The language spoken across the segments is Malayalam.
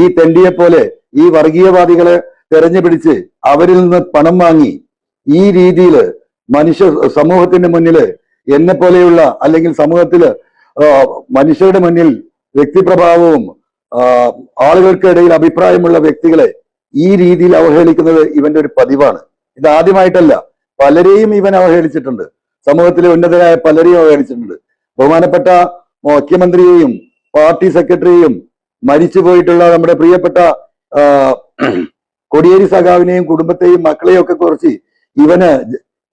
ഈ തെല്ലിയെ പോലെ ഈ വർഗീയവാദികളെ തെരഞ്ഞു പിടിച്ച് അവരിൽ നിന്ന് പണം വാങ്ങി ഈ രീതിയിൽ മനുഷ്യ സമൂഹത്തിന്റെ മുന്നിൽ എന്നെ പോലെയുള്ള അല്ലെങ്കിൽ സമൂഹത്തിൽ മനുഷ്യരുടെ മുന്നിൽ വ്യക്തിപ്രഭാവവും ആളുകൾക്കിടയിൽ അഭിപ്രായമുള്ള വ്യക്തികളെ ഈ രീതിയിൽ അവഹേളിക്കുന്നത് ഇവന്റെ ഒരു പതിവാണ്. ഇത് ആദ്യമായിട്ടല്ല. പലരെയും ഇവൻ അവഹേളിച്ചിട്ടുണ്ട്. സമൂഹത്തിലെ ഉന്നതരായ പലരെയും അവഹേളിച്ചിട്ടുണ്ട്. ബഹുമാനപ്പെട്ട മുഖ്യമന്ത്രിയെയും പാർട്ടി സെക്രട്ടറിയെയും മരിച്ചു പോയിട്ടുള്ള നമ്മുടെ പ്രിയപ്പെട്ട കൊടിയേരി സഖാവിനെയും കുടുംബത്തെയും മക്കളെയും ഒക്കെ കുറിച്ച് ഇവന്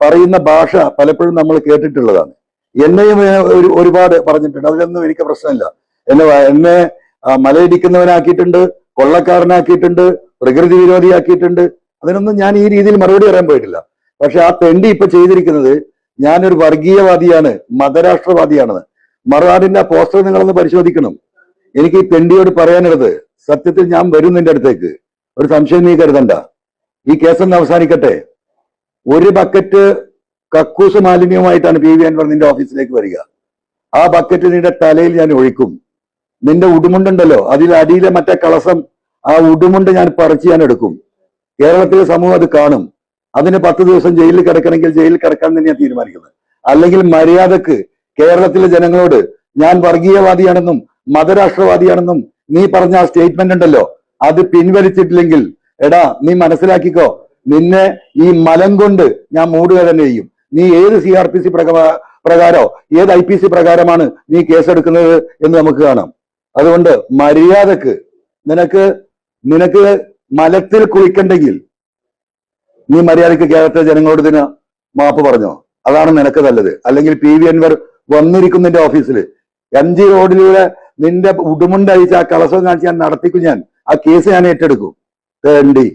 പറയുന്ന ഭാഷ പലപ്പോഴും നമ്മൾ കേട്ടിട്ടുള്ളതാണ്. എന്നെയും ഒരു ഒരുപാട് പറഞ്ഞിട്ടുണ്ട്. അതിലൊന്നും എനിക്ക് പ്രശ്നമില്ല. എന്നെ എന്നെ മലയിടിക്കുന്നവനാക്കിയിട്ടുണ്ട് കൊള്ളക്കാരനാക്കിയിട്ടുണ്ട് പ്രകൃതി വിരോധിയാക്കിയിട്ടുണ്ട്. അതിനൊന്നും ഞാൻ ഈ രീതിയിൽ മറുപടി പറയാൻ പോയിട്ടില്ല. പക്ഷെ ആ തെണ്ടി ഇപ്പൊ ചെയ്തിരിക്കുന്നത് ഞാനൊരു വർഗീയവാദിയാണ് മതരാഷ്ട്രവാദിയാണെന്ന്. മറുനാടിന്റെ പോസ്റ്റർ നിങ്ങളൊന്ന് പരിശോധിക്കണം. എനിക്ക് ഈ പെണ്ടിയോട് പറയാനുള്ളത് സത്യത്തിൽ ഞാൻ വരും നിന്റെ അടുത്തേക്ക്. ഒരു സംശയം നീ കരുതണ്ട. ഈ കേസൊന്ന് അവസാനിക്കട്ടെ. ഒരു ബക്കറ്റ് കക്കൂസ് മാലിന്യവുമായിട്ടാണ് പി വി അൻവർ നിന്റെ ഓഫീസിലേക്ക് വരിക. ആ ബക്കറ്റ് നിന്റെ തലയിൽ ഞാൻ ഒഴിക്കും. നിന്റെ ഉടുമുണ്ടുണ്ടല്ലോ അതിൽ അടിയിലെ മറ്റേ കളസം ആ ഉടുമുണ്ട് ഞാൻ പറിച്ച് ഞാൻ എടുക്കും. കേരളത്തിലെ സമൂഹം അത് കാണും. അതിന് പത്ത് ദിവസം ജയിലിൽ കിടക്കണമെങ്കിൽ ജയിലിൽ കിടക്കാൻ തന്നെയാണ് തീരുമാനിക്കുന്നത്. അല്ലെങ്കിൽ മര്യാദയ്ക്ക് കേരളത്തിലെ ജനങ്ങളോട് ഞാൻ വർഗീയവാദിയാണെന്നും മതരാഷ്ട്രവാദിയാണെന്നും നീ പറഞ്ഞ ആ സ്റ്റേറ്റ്മെന്റ് ഉണ്ടല്ലോ. അത് പിൻവലിച്ചിട്ടില്ലെങ്കിൽ എടാ നീ മനസ്സിലാക്കിക്കോ. നിന്നെ ഈ മലം കൊണ്ട് ഞാൻ മൂടുക തന്നെ ചെയ്യും. നീ ഏത് സി ആർ പി സി പ്രകാരോ ഏത് ഐ പി സി പ്രകാരമാണ് നീ കേസെടുക്കുന്നത് എന്ന് നമുക്ക് കാണാം. അതുകൊണ്ട് മര്യാദയ്ക്ക് നിനക്ക് നിനക്ക് മലത്തിൽ കുളിക്കണ്ടെങ്കിൽ നീ മര്യാദയ്ക്ക് കേരളത്തിലെ ജനങ്ങളോട് ഇതിന് മാപ്പ് പറഞ്ഞോ. അതാണ് നിനക്ക് നല്ലത്. അല്ലെങ്കിൽ പി വി അൻവർ വന്നിരിക്കുന്നതിന്റെ ഓഫീസിൽ എം ജി റോഡിലൂടെ നിന്റെ ഉടുമുണ്ടഴിച്ച് ആ കളസം കാണിച്ച് ഞാൻ നടത്തിക്കും ഞാൻ. ആ കേസ് ഞാൻ ഏറ്റെടുക്കും. തേണ്ടി